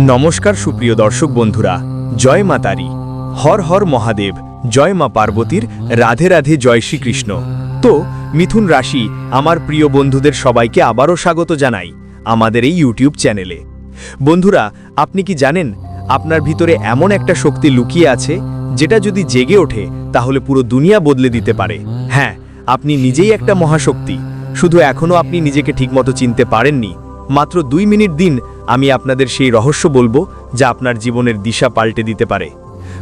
নমস্কার সুপ্রিয় দর্শক বন্ধুরা, জয় মা তারি। হর হর মহাদেব, জয় মা পার্বতীর, রাধে রাধে জয় শ্রীকৃষ্ণ। তো, মিথুন রাশি, আমার প্রিয় বন্ধুদের সবাইকে আবারও স্বাগত জানাই আমাদের এই ইউটিউব চ্যানেলে। বন্ধুরা, আপনি কি জানেন, আপনার ভিতরে এমন একটা শক্তি লুকিয়ে আছে, যেটা যদি জেগে ওঠে, তাহলে পুরো দুনিয়া বদলে দিতে পারে। হ্যাঁ আপনি নিজেই একটা মহাশক্তি। শুধু এখনও আপনি নিজেকে ঠিকমতো চিনতে পারেননি। মাত্র দুই মিনিট দিন আমি আপনাদের সেই রহস্য বলব যা আপনার জীবনের দিশা পাল্টে দিতে পারে।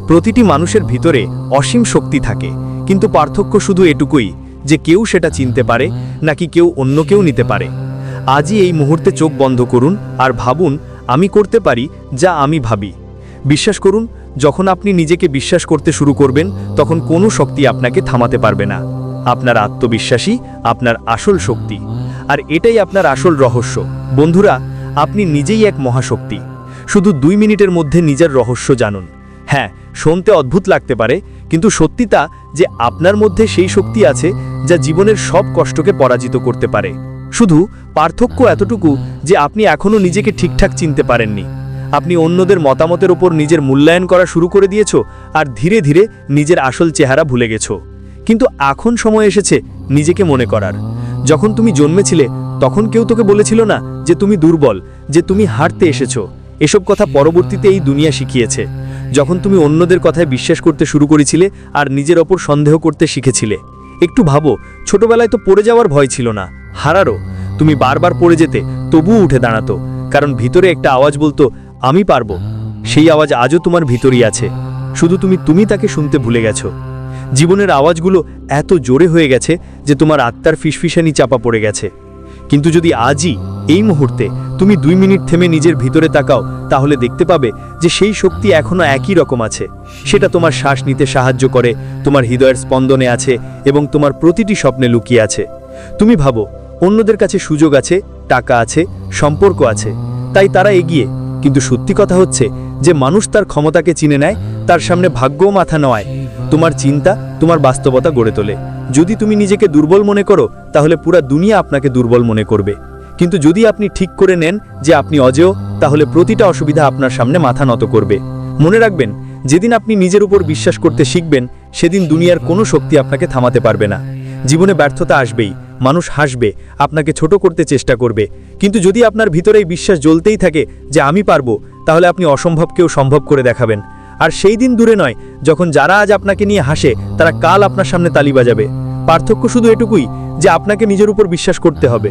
প্রতিটি মানুষের ভিতরে অসীম শক্তি থাকে, কিন্তু পার্থক্য শুধু এটুকুই যে কেউ সেটা চিনতে পারে নাকি কেউ অন্য কেউ নিতে পারে। আজই এই মুহূর্তে চোখ বন্ধ করুন আর ভাবুন, আমি করতে পারি যা আমি ভাবি। বিশ্বাস করুন, যখন আপনি নিজেকে বিশ্বাস করতে শুরু করবেন, তখন কোনো শক্তি আপনাকে থামাতে পারবে না। আপনার আত্মবিশ্বাসী আপনার আসল শক্তি। আর এটাই আপনার আসল রহস্য। বন্ধুরা, আপনি নিজেই এক মহাশক্তি। শুধু দুই মিনিটের মধ্যে নিজের রহস্য জানুন। হ্যাঁ শুনতে অদ্ভুত লাগতে পারে, কিন্তু সত্যি তা যে আপনার মধ্যে সেই শক্তি আছে যা জীবনের সব কষ্টকে পরাজিত করতে পারে। শুধু পার্থক্য এতটুকু যে আপনি এখনও নিজেকে ঠিকঠাক চিনতে পারেননি। আপনি অন্যদের মতামতের ওপর নিজের মূল্যায়ন করা শুরু করে দিয়েছ আর ধীরে ধীরে নিজের আসল চেহারা ভুলে গেছো। কিন্তু এখন সময় এসেছে নিজেকে মনে করার। যখন তুমি জন্মেছিলে, তখন কেউ তোকে বলেছিল না যে তুমি দুর্বল, যে তুমি হারতে এসেছ। এসব কথা পরবর্তীতে এই দুনিয়া শিখিয়েছে। যখন তুমি অন্যদের কথায় বিশ্বাস করতে শুরু করেছিলে আর নিজের ওপর সন্দেহ করতে শিখেছিলে। একটু ভাবো, ছোটবেলায় তো পড়ে যাওয়ার ভয় ছিল না। হারারও তুমি বারবার পড়ে যেতে তবুও উঠে দাঁড়াতো। কারণ ভিতরে একটা আওয়াজ বলতো, আমি পারব। সেই আওয়াজ আজও তোমার ভিতরই আছে। শুধু তুমি তুমি তাকে শুনতে ভুলে গেছো। জীবনের আওয়াজগুলো এত জোরে হয়ে গেছে যে তোমার আত্মার ফিসফিসানি চাপা পড়ে গেছে। কিন্তু যদি আজই এই মুহূর্তে তুমি দুই মিনিট থেমে নিজের ভিতরে তাকাও, তাহলে দেখতে পাবে যে সেই শক্তি এখনও একই রকম আছে। সেটা তোমার শ্বাস নিতে সাহায্য করে, তোমার হৃদয়ের স্পন্দনে আছে এবং তোমার প্রতিটি স্বপ্নে লুকিয়ে আছে। তুমি ভাবো, অন্যদের কাছে সুযোগ আছে, টাকা আছে, সম্পর্ক আছে, তাই তারা এগিয়ে। কিন্তু সত্যি কথা হচ্ছে যে মানুষ তার ক্ষমতাকে চিনে নেয়, তার সামনে ভাগ্যও মাথা নয়। তোমার চিন্তা, তোমার বাস্তবতা গড়ে তোলে। যদি তুমি নিজেকে দুর্বল মনে করো, তাহলে পুরা দুনিয়া আপনাকে দুর্বল মনে করবে। কিন্তু যদি আপনি ঠিক করে নেন যে আপনি অজেয়, তাহলে প্রতিটা অসুবিধা আপনার সামনে মাথা নত করবে। মনে রাখবেন, যেদিন আপনি নিজের উপর বিশ্বাস করতে শিখবেন, সেদিন দুনিয়ার কোনো শক্তি আপনাকে থামাতে পারবে না। জীবনে ব্যর্থতা আসবেই, মানুষ হাসবে, আপনাকে ছোট করতে চেষ্টা করবে। কিন্তু যদি আপনার ভিতরে বিশ্বাস জ্বলতেই থাকে যে আমি পারব, তাহলে আপনি অসম্ভবকেও সম্ভব করে দেখাবেন। আর সেই দিন দূরে নয়, যখন যারা আজ আপনাকে নিয়ে হাসে, তারা কাল আপনার সামনে তালি বাজাবে। পার্থক্য শুধু এটুকুই, যে আপনাকে নিজের উপর বিশ্বাস করতে হবে।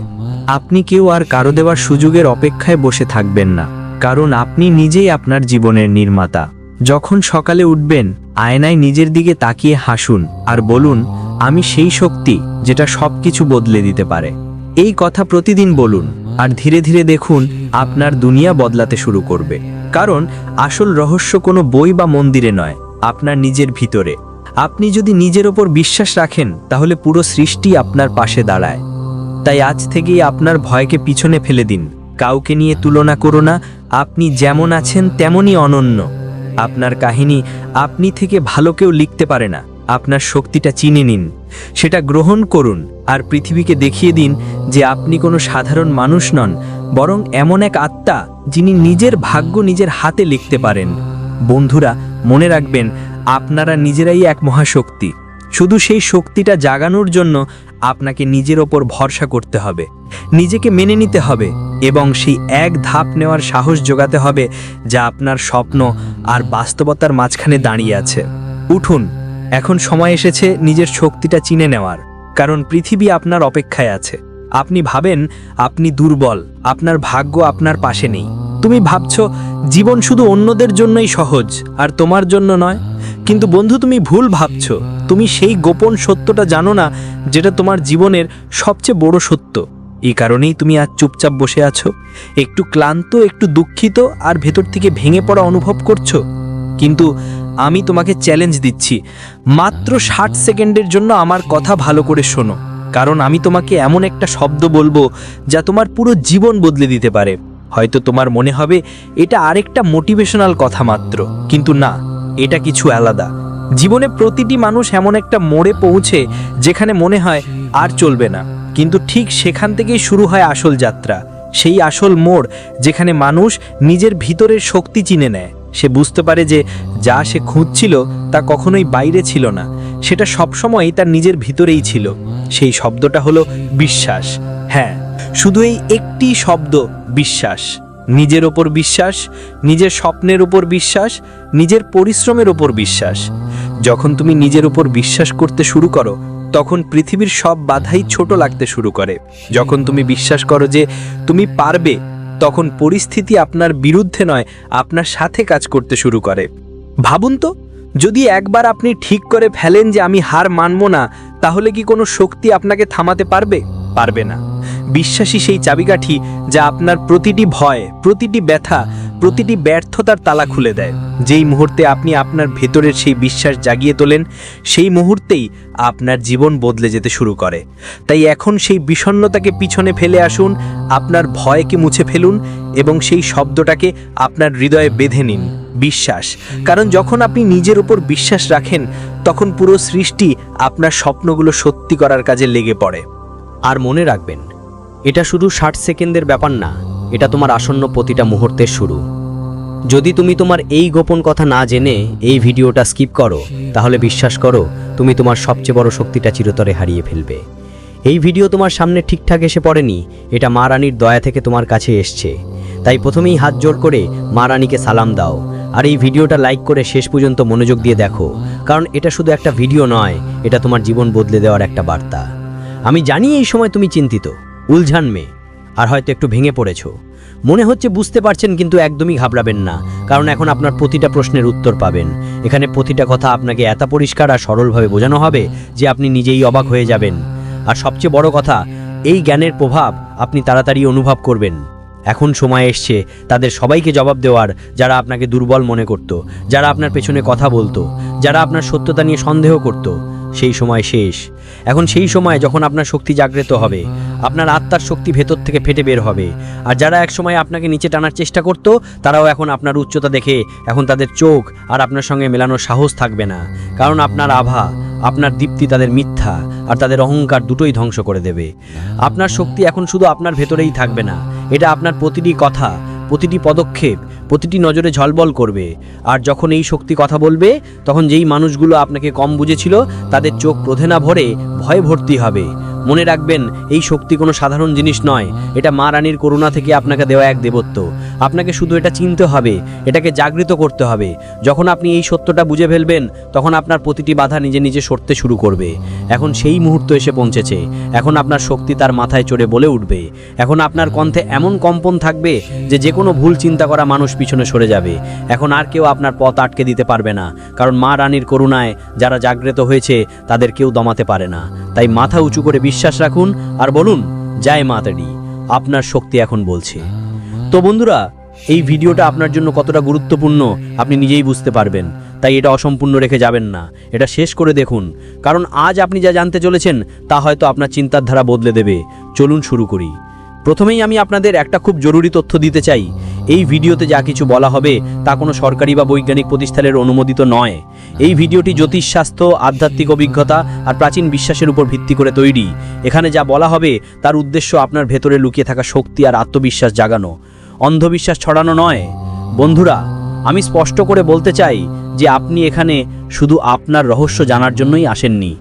আপনি কেউ আর কারও দেওয়ার সুযোগের অপেক্ষায় বসে থাকবেন না, কারণ আপনি নিজেই আপনার জীবনের নির্মাতা। যখন সকালে উঠবেন, আয়নায় নিজের দিকে তাকিয়ে হাসুন আর বলুন, আমি সেই শক্তি যেটা সব কিছু বদলে দিতে পারে। এই কথা প্রতিদিন বলুন, আর ধীরে ধীরে দেখুন, আপনার দুনিয়া বদলাতে শুরু করবে। কারণ আসল রহস্য কোনো বই বা মন্দিরে নয়, আপনার নিজের ভিতরে। আপনি যদি নিজের ওপর বিশ্বাস রাখেন, তাহলে পুরো সৃষ্টি আপনার পাশে দাঁড়ায়। তাই আজ থেকেই আপনার ভয়কে পিছনে ফেলে দিন। কাউকে নিয়ে তুলনা করো না, আপনি যেমন আছেন তেমনই অনন্য। আপনার কাহিনী আপনি থেকে ভালো কেউ লিখতে পারে না, আপনার শক্তিটা চিনে নিন। সেটা গ্রহণ করুন আর পৃথিবীকে দেখিয়ে দিন যে আপনি কোনো সাধারণ মানুষ নন, বরং এমন এক আত্মা যিনি নিজের ভাগ্য নিজের হাতে লিখতে পারেন। বন্ধুরা, মনে রাখবেন, আপনারা নিজেরাই এক মহাশক্তি। শুধু সেই শক্তিটা জাগানোর জন্য আপনাকে নিজের ওপর ভরসা করতে হবে। নিজেকে মেনে নিতে হবে এবং সেই এক ধাপ নেওয়ার সাহস যোগাতে হবে যা আপনার স্বপ্ন আর বাস্তবতার মাঝখানে দাঁড়িয়ে আছে। উঠুন, এখন সময় এসেছে নিজের শক্তিটা চিনে নেওয়ার, কারণ পৃথিবী আপনার অপেক্ষায় আছে। আপনি ভাবেন, আপনি দুর্বল, আপনার ভাগ্য আপনার পাশে নেই। তুমি ভাবছ, জীবন শুধু অন্যদের জন্যই সহজ, আর তোমার জন্য নয়। কিন্তু বন্ধু, তুমি ভুল ভাবছ। তুমি সেই গোপন সত্যটা জানো না, যেটা তোমার জীবনের সবচেয়ে বড় সত্য। এই কারণেই তুমি আজ চুপচাপ বসে আছো। একটু ক্লান্ত, একটু দুঃখিত, আর ভেতর থেকে ভেঙে পড়া অনুভব করছ। কিন্তু আমি তোমাকে চ্যালেঞ্জ দিচ্ছি। মাত্র ষাট সেকেন্ডের জন্য আমার কথা ভালো করে শোনো। কারণ আমি তোমাকে এমন একটা শব্দ বলব যা তোমার পুরো জীবন বদলে দিতে পারে। হয়তো তোমার মনে হবে এটা আরেকটা মোটিভেশনাল কথা মাত্র, কিন্তু না, এটা কিছু আলাদা। জীবনে প্রতিটি মানুষ এমন একটা মোড়ে পৌঁছে যেখানে মনে হয় আর চলবে না, কিন্তু ঠিক সেখান থেকেই শুরু হয় আসল যাত্রা। সেই আসল মোড় যেখানে মানুষ নিজের ভিতরের শক্তি চিনে নেয়। সে বুঝতে পারে যে যা সে খুঁজছিল তা কখনোই বাইরে ছিল না, সেটা সবসময়ই তার নিজের ভিতরেই ছিল। সেই শব্দটা হলো বিশ্বাস। হ্যাঁ শুধু এই একটি শব্দ বিশ্বাস। নিজের ওপর বিশ্বাস, নিজের স্বপ্নের উপর বিশ্বাস, নিজের পরিশ্রমের উপর বিশ্বাস। যখন তুমি নিজের উপর বিশ্বাস করতে শুরু করো, তখন পৃথিবীর সব বাধাই ছোট লাগতে শুরু করে। যখন তুমি বিশ্বাস করো যে তুমি পারবে, তখন পরিস্থিতি আপনার বিরুদ্ধে নয়, আপনার সাথে কাজ করতে শুরু করে। ভাবুন তো যদি একবার আপনি ঠিক করে ফেলেন যে আমি হার মানব না, তাহলে কি কোনো শক্তি আপনাকে থামাতে পারবে? পারবে না। বিশ্বাসী সেই চাবিকাঠি যা আপনার প্রতিটি ভয়, প্রতিটি ব্যথা, প্রতিটি ব্যর্থতার তালা খুলে দেয়। যেই মুহূর্তে আপনি আপনার ভেতরের সেই বিশ্বাস জাগিয়ে তোলেন, সেই মুহূর্তেই আপনার জীবন বদলে যেতে শুরু করে। তাই এখন সেই বিষণ্ণতাকে পিছনে ফেলে আসুন, আপনার ভয়কে মুছে ফেলুন এবং সেই শব্দটাকে আপনার হৃদয়ে বেঁধে নিন। বিশ্বাস। কারণ যখন আপনি নিজের উপর বিশ্বাস রাখেন, তখন পুরো সৃষ্টি আপনার স্বপ্নগুলো সত্যি করার কাজে লেগে পড়ে। আর মনে রাখবেন, এটা শুধু ষাট সেকেন্ডের ব্যাপার না, এটা তোমার আসন্ন প্রতিটা মুহূর্তের শুরু। যদি তুমি তোমার এই গোপন কথা না জেনে এই ভিডিওটা স্কিপ করো, তাহলে বিশ্বাস করো, তুমি তোমার সবচেয়ে বড় শক্তিটা চিরতরে হারিয়ে ফেলবে। এই ভিডিও তোমার সামনে ঠিকঠাক এসে পড়েনি, এটা মা রানীর দয়া থেকে তোমার কাছে এসছে। তাই প্রথমেই হাত জোর করে মা রানীকে সালাম দাও। আর এই ভিডিওটা লাইক করে শেষ পর্যন্ত মনোযোগ দিয়ে দেখো। কারণ এটা শুধু একটা ভিডিও নয়, এটা তোমার জীবন বদলে দেওয়ার একটা বার্তা। আমি জানি এই সময় তুমি চিন্তিত, উলঝান মেয়ে, আর হয়তো একটু ভেঙে পড়েছ। মনে হচ্ছে বুঝতে পারছেন কিন্তু একদমই ঘাবড়াবেন না, কারণ এখন আপনার প্রতিটা প্রশ্নের উত্তর পাবেন। এখানে প্রতিটা কথা আপনাকে এত পরিষ্কার আর সরলভাবে বোঝানো হবে যে আপনি নিজেই অবাক হয়ে যাবেন। আর সবচেয়ে বড় কথা, এই জ্ঞানের প্রভাব আপনি তাড়াতাড়ি অনুভব করবেন। এখন সময় এসছে তাদের সবাইকে জবাব দেওয়ার যারা আপনাকে দুর্বল মনে করত, যারা আপনার পেছনে কথা বলতো, যারা আপনার সত্যতা নিয়ে সন্দেহ করত, সেই সময় শেষ। এখন সেই সময় যখন আপনার শক্তি জাগ্রত হবে, আপনার আত্মার শক্তি ভেতর থেকে ফেটে বের হবে। আর যারা এক সময় আপনাকে নিচে টানার চেষ্টা করত, তারাও এখন আপনার উচ্চতা দেখে এখন তাদের চোখ আর আপনার সঙ্গে মেলানোর সাহস থাকবে না। কারণ আপনার আভা, আপনার দীপ্তি তাদের মিথ্যা আর তাদের অহংকার দুটোই ধ্বংস করে দেবে। আপনার শক্তি এখন শুধু আপনার ভেতরেই থাকবে না। এটা আপনার প্রতিটি কথা, প্রতিটি পদক্ষেপ, প্রতিটি নজরে ঝলবল করবে। আর যখন এই শক্তি কথা বলবে, তখন যেই মানুষগুলো আপনাকে কম বুঝেছিল, তাদের চোখ প্রধে না ভরে ভয়ে ভর্তি হবে। মনে রাখবেন, এই শক্তি কোনো সাধারণ জিনিস নয়। এটা মা রানীর করুণা থেকে আপনাকে দেওয়া এক দেবত্ব। আপনাকে শুধু এটা চিনতে হবে, এটাকে জাগৃত করতে হবে। যখন আপনি এই সত্যটা বুঝে ফেলবেন, তখন আপনার প্রতিটি বাধা নিজে নিজে সরতে শুরু করবে। এখন সেই মুহূর্ত এসে পৌঁছেছে। এখন আপনার শক্তি তার মাথায় চড়ে বলে উঠবে। এখন আপনার কণ্ঠে এমন কম্পন থাকবে যে যে কোনো ভুল চিন্তা করা মানুষ পিছনে সরে যাবে। এখন আর কেউ আপনার পথ আটকে দিতে পারবে না, কারণ মা রানীর করুণায় যারা জাগ্রত হয়েছে, তাদের কেউ দমাতে পারে না। তাই মাথা উঁচু করে বিশ্বাস রাখুন আর বলুন জয় মাতারি আপনার শক্তি এখন বলছে। তো বন্ধুরা, এই ভিডিওটা আপনার জন্য কতটা গুরুত্বপূর্ণ আপনি নিজেই বুঝতে পারবেন। তাই এটা অসম্পূর্ণ রেখে যাবেন না। এটা শেষ করে দেখুন। কারণ আজ আপনি যা জানতে চলেছেন, তা হয়তো আপনার চিন্তার ধারা বদলে দেবে। চলুন শুরু করি। প্রথমেই আমি আপনাদের একটা খুব জরুরি তথ্য দিতে চাই। এই ভিডিওতে যা কিছু বলা হবে তা কোনো সরকারি বা বৈজ্ঞানিক প্রতিষ্ঠানের অনুমোদিত নয়। এই ভিডিওটি জ্যোতিষশাস্ত্র আধ্যাত্মিক অভিজ্ঞতা আর প্রাচীন বিশ্বাসের উপর ভিত্তি করে তৈরি। এখানে যা বলা হবে তার উদ্দেশ্য আপনার ভেতরে লুকিয়ে থাকা শক্তি আর আত্মবিশ্বাস জাগানো। অন্ধবিশ্বাস ছড়ানো নয়। বন্ধুরা, আমি স্পষ্ট করে বলতে চাই যে আপনি এখানে শুধু আপনার রহস্য জানার জন্যই আসেননি।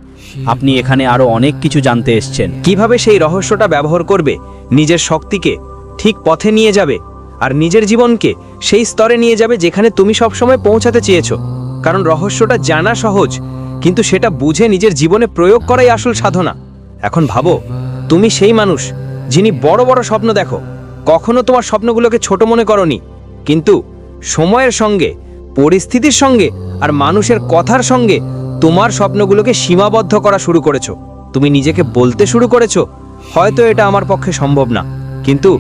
আপনি এখানে আরও অনেক কিছু জানতে এসছেন। কীভাবে সেই রহস্যটা ব্যবহার করবে? নিজের শক্তিকে ঠিক পথে নিয়ে যাবে? আর নিজের জীবনকে সেই স্তরে নিয়ে যাবে যেখানে তুমি সবসময় পৌঁছাতে চেয়েছো। কারণ রহস্যটা জানা সহজ, কিন্তু সেটা বুঝে নিজের জীবনে প্রয়োগ করাই আসল সাধনা। এখন ভাবো, তুমি সেই মানুষ যিনি বড় বড় স্বপ্ন দেখো। কখনো তোমার স্বপ্নগুলোকে ছোট মনে করনি, কিন্তু সময়ের সঙ্গে, পরিস্থিতির সঙ্গে আর মানুষের কথার সঙ্গে তোমার স্বপ্নগুলোকে সীমাবদ্ধ করা শুরু করেছ। তুমি নিজেকে বলতে শুরু করেছ, হয়তো এটা আমার পক্ষে সম্ভব না। কিন্তু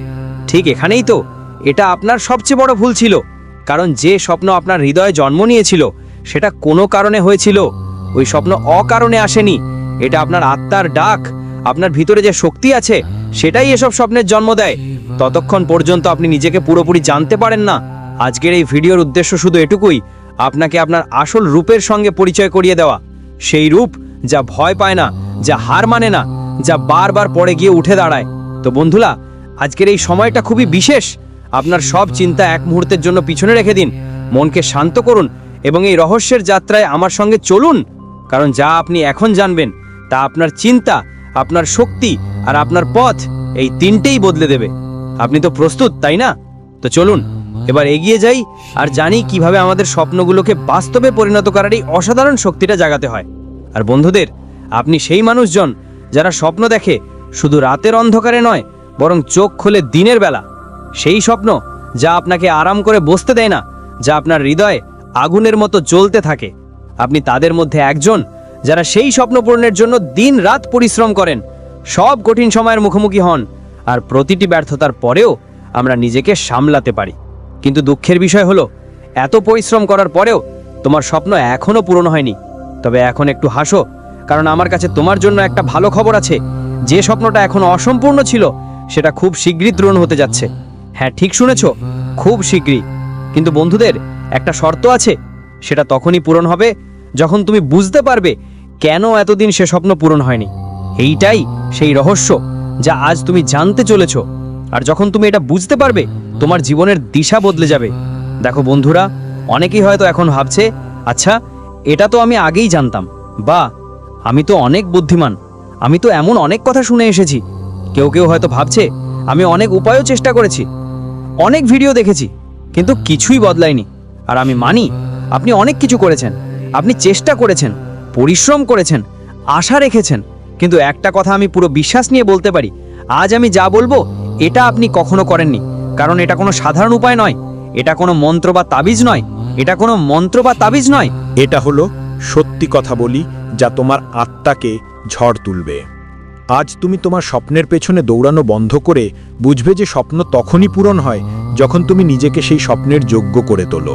ঠিক এখানেই তো এটা আপনার সবচেয়ে বড় ভুল ছিল। কারণ যে স্বপ্ন আপনার হৃদয়ে জন্ম নিয়েছিল, সেটা কোনো কারণে হয়েছিল। ওই স্বপ্ন অকারণে আসেনি। এটা আপনার আত্মার ডাক, আপনার ভিতরে যে শক্তি আছে, সেটাই এসব স্বপ্নের জন্ম দেয়। ততক্ষণ পর্যন্ত আপনি নিজেকে পুরোপুরি জানতে পারেন না। আজকের এই ভিডিওর উদ্দেশ্য শুধু এটুকুই, আপনাকে আপনার আসল রূপের সঙ্গে পরিচয় করিয়ে দেওয়া। সেই রূপ যা ভয় পায় না, যা হার মানে না, যা বারবার পড়ে গিয়ে উঠে দাঁড়ায়। তো বন্ধুরা, আজকের এই সময়টা খুবই বিশেষ। আপনার সব চিন্তা এক মুহূর্তের জন্য পিছনে রেখে দিন। মনকে শান্ত করুন এবং এই রহস্যের যাত্রায় আমার সঙ্গে চলুন, কারণ যা আপনি এখন জানবেন, তা আপনার চিন্তা, আপনার শক্তি আর আপনার পথ এই তিনটেই বদলে দেবে। আপনি তো প্রস্তুত, তাই না? তো চলুন, এবার এগিয়ে যাই আর জানি কীভাবে আমাদের স্বপ্নগুলোকে বাস্তবে পরিণত করার এই অসাধারণ শক্তিটা জাগাতে হয়। আর বন্ধুদের, আপনি সেই মানুষজন যারা স্বপ্ন দেখে শুধু রাতের অন্ধকারে নয়, বরং চোখ খোলে দিনের বেলা সেই স্বপ্ন যা আপনাকে আরাম করে বসতে দেয় না, যা আপনার হৃদয়ে আগুনের মতো জ্বলতে থাকে। আপনি তাদের মধ্যে একজন যারা সেই স্বপ্ন পূরণের জন্য দিন রাত পরিশ্রম করেন, সব কঠিন সময়ের মুখোমুখি হন, আর প্রতিটি ব্যর্থতার পরেও আমরা নিজেকে সামলাতে পারি। কিন্তু দুঃখের বিষয় হলো, এত পরিশ্রম করার পরেও তোমার স্বপ্ন এখনও পূরণ হয়নি। তবে এখন একটু হাসো, কারণ আমার কাছে তোমার জন্য একটা ভালো খবর আছে। যে স্বপ্নটা এখন অসম্পূর্ণ ছিল, সেটা খুব শীঘ্রই পূরণ হতে যাচ্ছে। হ্যাঁ ঠিক শুনেছ। খুব শীঘ্রই। কিন্তু বন্ধুদের, একটা শর্ত আছে। সেটা তখনই পূরণ হবে যখন তুমি বুঝতে পারবে কেন এতদিন সে স্বপ্ন পূরণ হয়নি। এইটাই সেই রহস্য যা আজ তুমি জানতে চলেছ। আর যখন তুমি এটা বুঝতে পারবে, তোমার জীবনের দিশা বদলে যাবে। দেখো বন্ধুরা, অনেকেই হয়তো এখন ভাবছে আচ্ছা এটা তো আমি আগেই জানতাম। বা, আমি তো অনেক বুদ্ধিমান। আমি তো এমন অনেক কথা শুনে এসেছি। কেউ কেউ হয়তো ভাবছে, আমি অনেক উপায়ও চেষ্টা করেছি। অনেক ভিডিও দেখেছি কিন্তু কিছুই বদলায়নি। আর আমি মানি আপনি অনেক কিছু করেছেন। আপনি চেষ্টা করেছেন পরিশ্রম করেছেন আশা রেখেছেন কিন্তু একটা কথা আমি পুরো বিশ্বাস নিয়ে বলতে পারি আজ আমি যা বলব এটা আপনি কখনো করেননি। কারণ এটা কোনো সাধারণ উপায় নয় এটা কোনো মন্ত্র বা তাবিজ নয় এটা কোনো মন্ত্র বা তাবিজ নয়। এটা হলো সত্যি কথা বলি যা তোমার আত্মাকে ঝড় তুলবে। আজ তুমি তোমার স্বপ্নের পেছনে দৌড়ানো বন্ধ করে বুঝবে যে স্বপ্ন তখনই পূরণ হয় যখন তুমি নিজেকে সেই স্বপ্নের যোগ্য করে তোলো।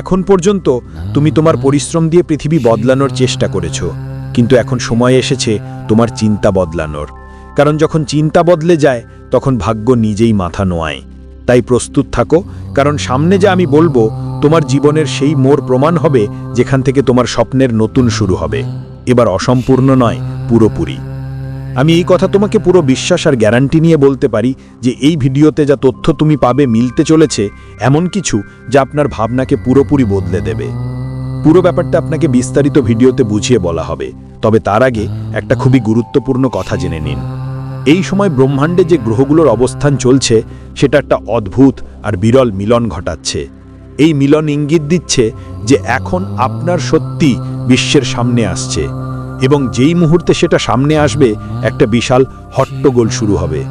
এখন পর্যন্ত তুমি তোমার পরিশ্রম দিয়ে পৃথিবী বদলানোর চেষ্টা করেছ, কিন্তু এখন সময় এসেছে তোমার চিন্তা বদলানোর। কারণ যখন চিন্তা বদলে যায়, তখন ভাগ্য নিজেই মাথা নোয়ায়। তাই প্রস্তুত থাকো, কারণ সামনে যা আমি বলব, তোমার জীবনের সেই মোর প্রমাণ হবে যেখান থেকে তোমার স্বপ্নের নতুন শুরু হবে। এবার অসম্পূর্ণ নয়, পুরোপুরি। আমি এই কথা তোমাকে পুরো বিশ্বাস আর গ্যারান্টি নিয়ে বলতে পারি যে এই ভিডিওতে যা তথ্য তুমি পাবে মিলতে চলেছে এমন কিছু যা আপনার ভাবনাকে পুরোপুরি বদলে দেবে। পুরো ব্যাপারটা আপনাকে বিস্তারিত ভিডিওতে বুঝিয়ে বলা হবে। তবে তার আগে একটা খুবই গুরুত্বপূর্ণ কথা জেনে নিন। এই সময় ব্রহ্মাণ্ডে যে গ্রহগুলোর অবস্থান চলছে, সেটা একটা অদ্ভুত আর বিরল মিলন ঘটাচ্ছে। এই মিলন ইঙ্গিত দিচ্ছে যে এখন আপনার সত্যি বিশ্বের সামনে আসছে। এবং যেই মুহূর্তে সেটা সামনে আসবে, একটা বিশাল হট্টগোল শুরু হবে।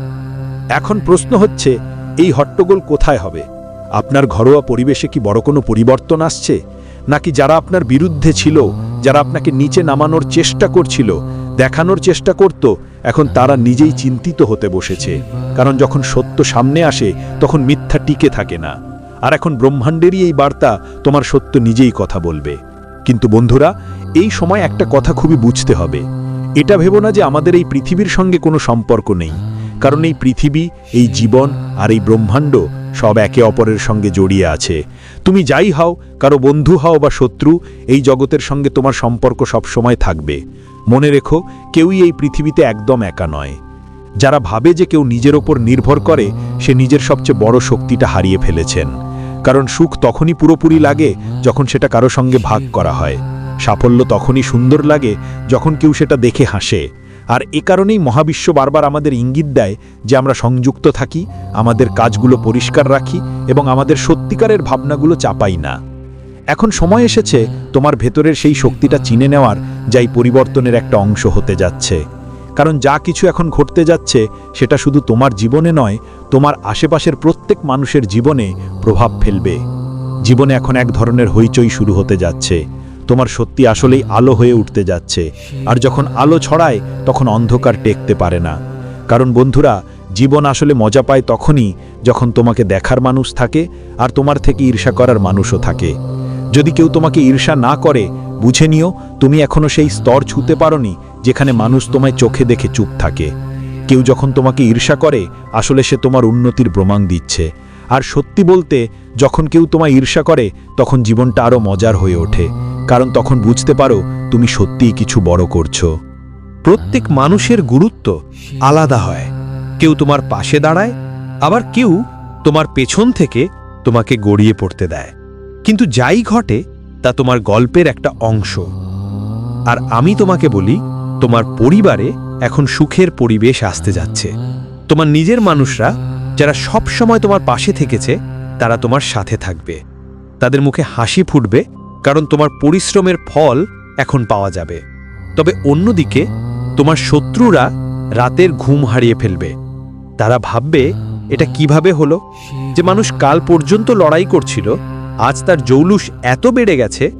এখন প্রশ্ন হচ্ছে, এই হট্টগোল কোথায় হবে? আপনার ঘরোয়া পরিবেশে কি বড় কোনো পরিবর্তন আসছে? নাকি যারা আপনার বিরুদ্ধে ছিল, যারা আপনাকে নিচে নামানোর চেষ্টা করছিল, দেখানোর চেষ্টা করত, এখন তারা নিজেই চিন্তিত হতে বসেছে। কারণ যখন সত্য সামনে আসে, তখন মিথ্যা টিকে থাকে না। আর এখন ব্রহ্মাণ্ডেরই এই বার্তা তোমার সত্য নিজেই কথা বলবে। কিন্তু বন্ধুরা, এই সময় একটা কথা খুবই বুঝতে হবে। এটা ভেব না যে আমাদের এই পৃথিবীর সঙ্গে কোনো সম্পর্ক নেই। কারণ এই পৃথিবী, এই জীবন আর এই ব্রহ্মাণ্ড সব একে অপরের সঙ্গে জড়িয়ে আছে। তুমি যাই হও, কারও বন্ধু হও বা শত্রু, এই জগতের সঙ্গে তোমার সম্পর্ক সবসময় থাকবে। মনে রেখো, কেউই এই পৃথিবীতে একদম একা নয়। যারা ভাবে যে কেউ নিজের ওপর নির্ভর করে, সে নিজের সবচেয়ে বড় শক্তিটা হারিয়ে ফেলেছেন। কারণ সুখ তখনই পুরোপুরি লাগে যখন সেটা কারও সঙ্গে ভাগ করা হয়। সাফল্য তখনই সুন্দর লাগে যখন কেউ সেটা দেখে হাসে। আর এ কারণেই মহাবিশ্ব বারবার আমাদের ইঙ্গিত দেয় যে আমরা সংযুক্ত থাকি, আমাদের কাজগুলো পরিষ্কার রাখি এবং আমাদের সত্যিকারের ভাবনাগুলো চাপাই না। এখন সময় এসেছে তোমার ভেতরের সেই শক্তিটা চিনে নেওয়ার, যাই পরিবর্তনের একটা অংশ হতে যাচ্ছে। কারণ যা কিছু এখন ঘটতে যাচ্ছে, সেটা শুধু তোমার জীবনে নয়, তোমার আশেপাশের প্রত্যেক মানুষের জীবনে প্রভাব ফেলবে। জীবনে এখন এক ধরনের হইচই শুরু হতে যাচ্ছে। তোমার সত্যি আসলেই আলো হয়ে উঠতে যাচ্ছে। আর যখন আলো ছড়ায়, তখন অন্ধকার টেকতে পারে না। কারণ বন্ধুরা, জীবন আসলে মজা পায় তখনই যখন তোমাকে দেখার মানুষ থাকে, আর তোমার থেকে ঈর্ষা করার মানুষও থাকে। যদি কেউ তোমাকে ঈর্ষা না করে, বুঝে নিও, তুমি এখনও সেই স্তর ছুতে পারোনি যেখানে মানুষ তোমায় চোখে দেখে চুপ থাকে। কেউ যখন তোমাকে ঈর্ষা করে, আসলে সে তোমার উন্নতির প্রমাণ দিচ্ছে। আর সত্যি বলতে, যখন কেউ তোমায় ঈর্ষা করে, তখন জীবনটা আরও মজার হয়ে ওঠে। কারণ তখন বুঝতে পারো, তুমি সত্যিই কিছু বড় করছ। প্রত্যেক মানুষের গুরুত্ব আলাদা হয়। কেউ তোমার পাশে দাঁড়ায়, আবার কেউ তোমার পেছন থেকে তোমাকে গড়িয়ে পড়তে দেয়। কিন্তু যাই ঘটে, তা তোমার গল্পের একটা অংশ। আর আমি তোমাকে বলি তোমার পরিবারে এখন সুখের পরিবেশ আসতে যাচ্ছে। তোমার নিজের মানুষরা যারা সব সময় তোমার পাশে থেকেছে, তারা তোমার সাথে থাকবে। তাদের মুখে হাসি ফুটবে, কারণ তোমার পরিশ্রমের ফল এখন পাওয়া যাবে। তবে অন্যদিকে, তোমার শত্রুরা রাতের ঘুম হারিয়ে ফেলবে। তারা ভাববে, এটা কীভাবে হলো? যে মানুষ কাল পর্যন্ত লড়াই করছিল, আজ তার জৌলুস এত বেড়ে গেছে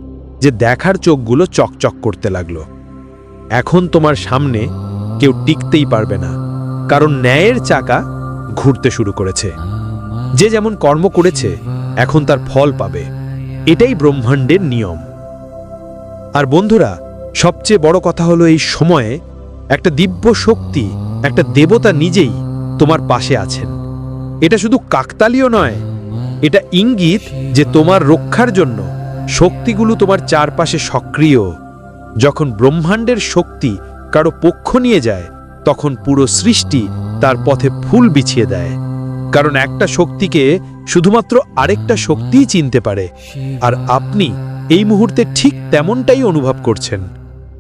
যে দেখার চোখগুলো চকচক করতে লাগল। এখন তোমার সামনে কেউ টিকতেই পারবে না, কারণ ন্যায়ের চাকা ঘুরতে শুরু করেছে। যে যেমন কর্ম করেছে, এখন তার ফল পাবে। এটাই ব্রহ্মাণ্ডের নিয়ম। আর বন্ধুরা, সবচেয়ে বড় কথা হলো এই সময়ে একটা দিব্য শক্তি, একটা দেবতা নিজেই তোমার পাশে আছেন। এটা শুধু কাকতালীয় নয়, এটা ইঙ্গিত যে তোমার রক্ষার জন্য শক্তিগুলো তোমার চারপাশে সক্রিয়। যখন ব্রহ্মাণ্ডের শক্তি কারও পক্ষ নিয়ে যায়, তখন পুরো সৃষ্টি তার পথে ফুল বিছিয়ে দেয়। কারণ একটা শক্তিকে শুধুমাত্র আরেকটা শক্তিই চিনতে পারে। আর আপনি এই মুহূর্তে ঠিক তেমনটাই অনুভব করছেন।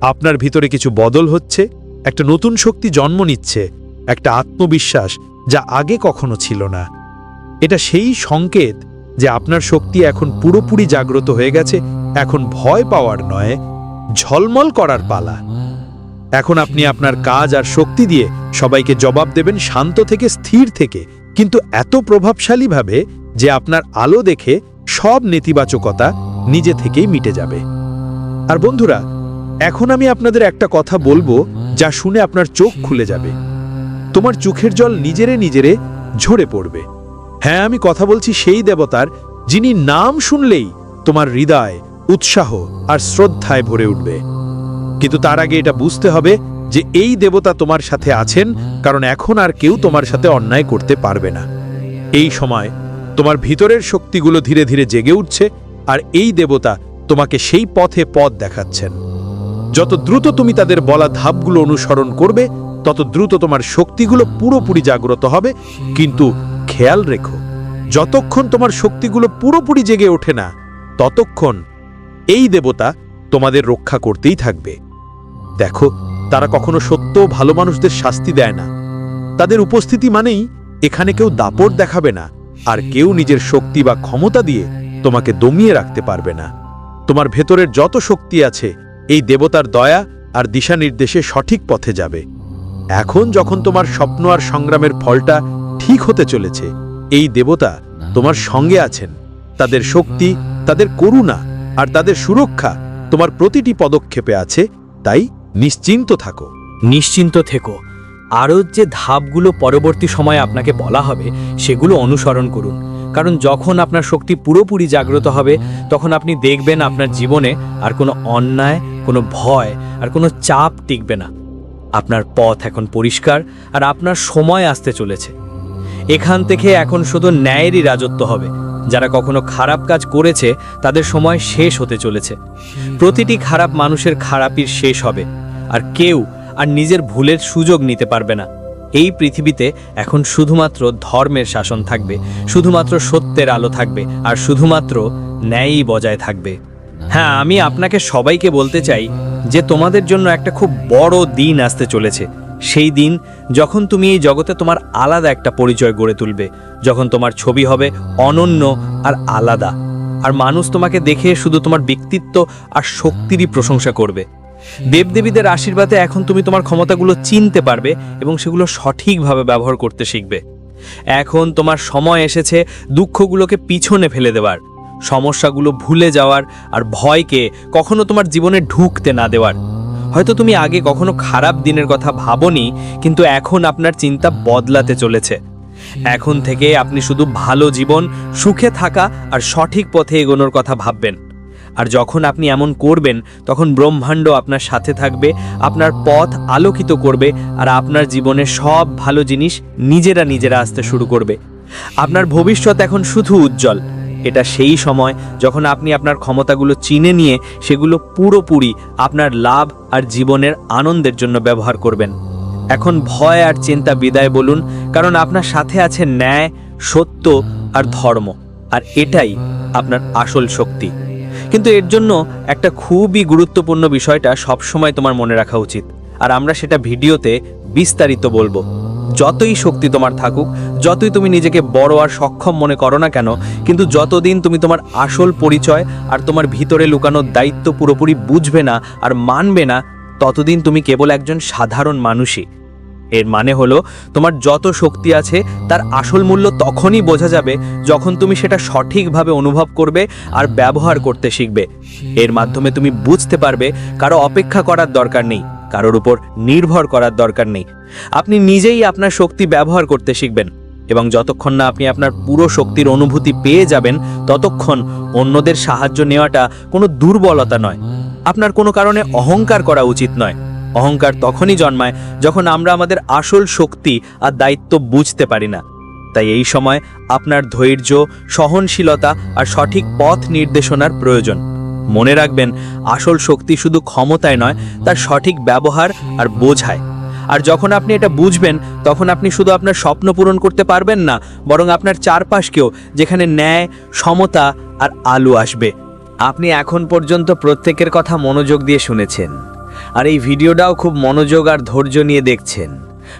আপনার ভিতরে কিছু বদল হচ্ছে, একটা নতুন শক্তি জন্ম নিচ্ছে, একটা আত্মবিশ্বাস যা আগে কখনো ছিল না। এটা সেই সংকেত যে আপনার শক্তি এখন পুরোপুরি জাগ্রত হয়ে গেছে, এখন ভয় পাওয়ার নয় ঝলমল করার পালা। এখন আপনি আপনার কাজ আর শক্তি দিয়ে সবাইকে জবাব দেবেন শান্ত থেকে, স্থির থেকে। কিন্তু এত প্রভাবশালীভাবে যে আপনার আলো দেখে সব নেতিবাচকতা নিজে থেকেই মিটে যাবে। আর বন্ধুরা, এখন আমি আপনাদের একটা কথা বলব যা শুনে আপনার চোখ খুলে যাবে। তোমার চোখের জল নিজেরে নিজেরে ঝরে পড়বে। হ্যাঁ আমি কথা বলছি সেই দেবতার যিনি নাম শুনলেই তোমার হৃদয় উৎসাহ আর শ্রদ্ধায় ভরে উঠবে। কিন্তু তার আগে এটা বুঝতে হবে যে এই দেবতা তোমার সাথে আছেন কারণ এখন আর কেউ তোমার সাথে অন্যায় করতে পারবে না। এই সময় তোমার ভিতরের শক্তিগুলো ধীরে ধীরে জেগে উঠছে আর এই দেবতা তোমাকে সেই পথে পথ দেখাচ্ছেন। যত দ্রুত তুমি তাদের বলা ধাপগুলো অনুসরণ করবে, তত দ্রুত তোমার শক্তিগুলো পুরোপুরি জাগ্রত হবে। কিন্তু খেয়াল রেখো, যতক্ষণ তোমার শক্তিগুলো পুরোপুরি জেগে ওঠে না, ততক্ষণ এই দেবতা তোমাদের রক্ষা করতেই থাকবে। দেখো, তারা কখনো সত্য ভালো মানুষদের শাস্তি দেয় না। তাদের উপস্থিতি মানেই এখানে কেউ দাপট দেখাবে না, আর কেউ নিজের শক্তি বা ক্ষমতা দিয়ে তোমাকে দমিয়ে রাখতে পারবে না। তোমার ভেতরের যত শক্তি আছে, এই দেবতার দয়া আর দিশা নির্দেশে সঠিক পথে যাবে। এখন যখন তোমার স্বপ্ন আর সংগ্রামের ফলটা ঠিক হতে চলেছে, এই দেবতা তোমার সঙ্গে আছেন। তাদের শক্তি, তাদের করুণা আর তাদের সুরক্ষা তোমার প্রতিটি পদক্ষেপে আছে, তাই নিশ্চিন্ত থাকো। নিশ্চিন্ত থেকো। আরও যে ধাপগুলো পরবর্তী সময়ে আপনাকে বলা হবে, সেগুলো অনুসরণ করুন। কারণ যখন আপনার শক্তি পুরোপুরি জাগ্রত হবে, তখন আপনি দেখবেন আপনার জীবনে আর কোনো অন্যায়, কোনো ভয় আর কোনো চাপ টিকবে না। আপনার পথ এখন পরিষ্কার আর আপনার সময় আসতে চলেছে। এখান থেকে এখন শুধু ন্যায়েরই রাজত্ব হবে। যারা কখনো খারাপ কাজ করেছে, তাদের সময় শেষ হতে চলেছে। প্রতিটি খারাপ মানুষের খারাপির শেষ হবে, আর কেউ আর নিজের ভুলের সুযোগ নিতে পারবে না। এই পৃথিবীতে এখন শুধুমাত্র ধর্মের শাসন থাকবে, শুধুমাত্র সত্যের আলো থাকবে, আর শুধুমাত্র ন্যায়ই বজায় থাকবে। হ্যাঁ আমি আপনাকে সবাইকে বলতে চাই যে তোমাদের জন্য একটা খুব বড় দিন আসতে চলেছে। সেই দিন যখন তুমি এই জগতে তোমার আলাদা একটা পরিচয় গড়ে তুলবে, যখন তোমার ছবি হবে অনন্য আর আলাদা। আর মানুষ তোমাকে দেখে শুধু তোমার ব্যক্তিত্ব আর শক্তিরই প্রশংসা করবে। দেবদেবীদের আশীর্বাদে এখন তুমি তোমার ক্ষমতাগুলো চিনতে পারবে এবং সেগুলো সঠিকভাবে ব্যবহার করতে শিখবে। এখন তোমার সময় এসেছে দুঃখগুলোকে পিছনে ফেলে দেওয়ার, সমস্যাগুলো ভুলে যাওয়ার আর ভয়কে কখনো তোমার জীবনে ঢুকতে না দেওয়ার। হয়তো তুমি আগে কখনো খারাপ দিনের কথা ভাবনি, কিন্তু এখন আপনার চিন্তা বদলাতে চলেছে। এখন থেকে আপনি শুধু ভালো জীবন, সুখে থাকা আর সঠিক পথে এগোনোর কথা ভাববেন। আর যখন আপনি এমন করবেন, তখন ব্রহ্মাণ্ড আপনার সাথে থাকবে, আপনার পথ আলোকিত করবে, আর আপনার জীবনে সব ভালো জিনিস নিজেরা নিজেরা আসতে শুরু করবে। আপনার ভবিষ্যৎ এখন শুধু উজ্জ্বল। এটা সেই সময় যখন আপনি আপনার ক্ষমতাগুলো চিনে নিয়ে সেগুলো পুরোপুরি আপনার লাভ আর জীবনের আনন্দের জন্য ব্যবহার করবেন। এখন ভয় আর চিন্তা বিদায় বলুন, কারণ আপনার সাথে আছে ন্যায়, সত্য আর ধর্ম, আর এটাই আপনার আসল শক্তি। কিন্তু এর জন্য একটা খুবই গুরুত্বপূর্ণ বিষয়টা সবসময় তোমার মনে রাখা উচিত, আর আমরা সেটা ভিডিওতে বিস্তারিত বলব। যতই শক্তি তোমার থাকুক, যতই তুমি নিজেকে বড় আর সক্ষম মনে করো না কেন, কিন্তু যতদিন তুমি তোমার আসল পরিচয় আর তোমার ভিতরে লুকানো দায়িত্ব পুরোপুরি বুঝবে না আর মানবে না, ততদিন তুমি কেবল একজন সাধারণ মানুষই। এর মানে হলো, তোমার যত শক্তি আছে, তার আসল মূল্য তখনই বোঝা যাবে যখন তুমি সেটা সঠিকভাবে অনুভব করবে আর ব্যবহার করতে শিখবে। এর মাধ্যমে তুমি বুঝতে পারবে, কারও অপেক্ষা করার দরকার নেই। কারোর উপর নির্ভর করার দরকার নেই। আপনি নিজেই আপনার শক্তি ব্যবহার করতে শিখবেন এবং যতক্ষণ না আপনি আপনার পুরো শক্তির অনুভূতি পেয়ে যাবেন, ততক্ষণ অন্যদের সাহায্য নেওয়াটা কোনো দুর্বলতা নয়। আপনার কোনো কারণে অহংকার করা উচিত নয়। অহংকার তখনই জন্মায় যখন আমরা আমাদের আসল শক্তি আর দায়িত্ব বুঝতে পারি না। তাই এই সময় আপনার ধৈর্য, সহনশীলতা আর সঠিক পথ নির্দেশনার প্রয়োজন। মনে রাখবেন, আসল শক্তি শুধু ক্ষমতায় নয়, তার সঠিক ব্যবহার আর বোঝায়। আর যখন আপনি এটা বুঝবেন, তখন আপনি শুধু আপনার স্বপ্ন পূরণ করতে পারবেন না, বরং আপনার চারপাশকেও, যেখানে ন্যায়, সমতা আর আলো আসবে। আপনি এখন পর্যন্ত প্রত্যেকের কথা মনোযোগ দিয়ে শুনেছেন, আর এই ভিডিওটাও খুব মনোযোগ আর ধৈর্য নিয়ে দেখছেন।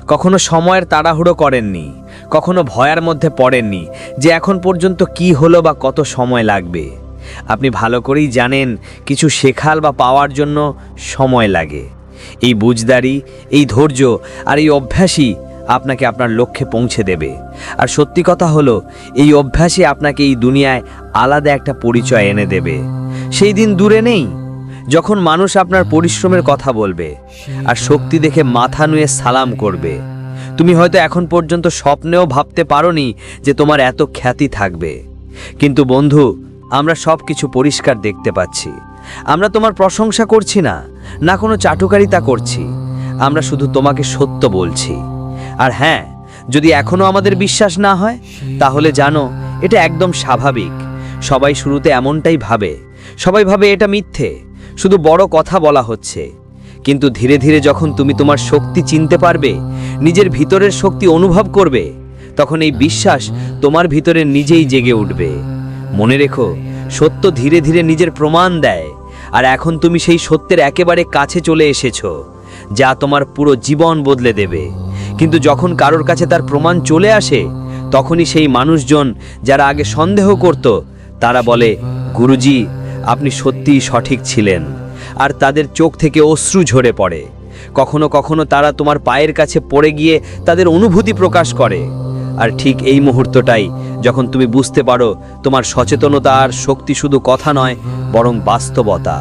কখনো সময়ের তাড়াহুড়ো করেননি, কখনো ভয়ার মধ্যে পড়েননি, যে এখন পর্যন্ত কি হলো বা কত সময় লাগবে। আপনি ভালো করেই জানেন, কিছু শেখাল বা পাওয়ার জন্য সময় লাগে। এই বুঝদারি, এই ধৈর্য আর এই অভ্যাসই আপনাকে আপনার লক্ষ্যে পৌঁছে দেবে। আর সত্যি কথা হলো, এই অভ্যাসই আপনাকে এই দুনিয়ায় আলাদা একটা পরিচয় এনে দেবে। সেই দিন দূরে নেই, যখন মানুষ আপনার পরিশ্রমের কথা বলবে আর শক্তি দেখে মাথা নুয়ে সালাম করবে। তুমি হয়তো এখন পর্যন্ত স্বপ্নেও ভাবতে পারোনি যে তোমার এত খ্যাতি থাকবে। কিন্তু বন্ধু আমরা সব কিছু পরিষ্কার দেখতে পাচ্ছি। আমরা তোমার প্রশংসা করছি না না কোনো চাটুকারিতা করছি। আমরা শুধু তোমাকে সত্য বলছি। আর হ্যাঁ যদি এখনও আমাদের বিশ্বাস না হয়, তাহলে জানো, এটা একদম স্বাভাবিক। সবাই শুরুতে এমনটাই ভাবে। সবাই ভাবে এটা মিথ্যে। শুধু বড় কথা বলা হচ্ছে। কিন্তু ধীরে ধীরে যখন তুমি তোমার শক্তি চিনতে পারবে, নিজের ভিতরের শক্তি অনুভব করবে, তখন এই বিশ্বাস তোমার ভিতরে নিজেই জেগে উঠবে। মনে রেখো, সত্য ধীরে ধীরে নিজের প্রমাণ দেয়। আর এখন তুমি সেই সত্যের একেবারে কাছে চলে এসেছ, যা তোমার পুরো জীবন বদলে দেবে। কিন্তু যখন কারোর কাছে তার প্রমাণ চলে আসে, তখনই সেই মানুষজন যারা আগে সন্দেহ করত, তারা বলে, গুরুজি, আপনি সত্যিই সঠিক ছিলেন। আর তাদের চোখ থেকে অশ্রু ঝরে পড়ে। কখনো কখনো তারা তোমার পায়ের কাছে পড়ে গিয়ে তাদের অনুভূতি প্রকাশ করে। আর ঠিক এই মুহূর্তটাই, যখন তুমি বুঝতে পারো তোমার সচেতনতা আর শক্তি শুধু কথা নয়, বরং বাস্তবতা।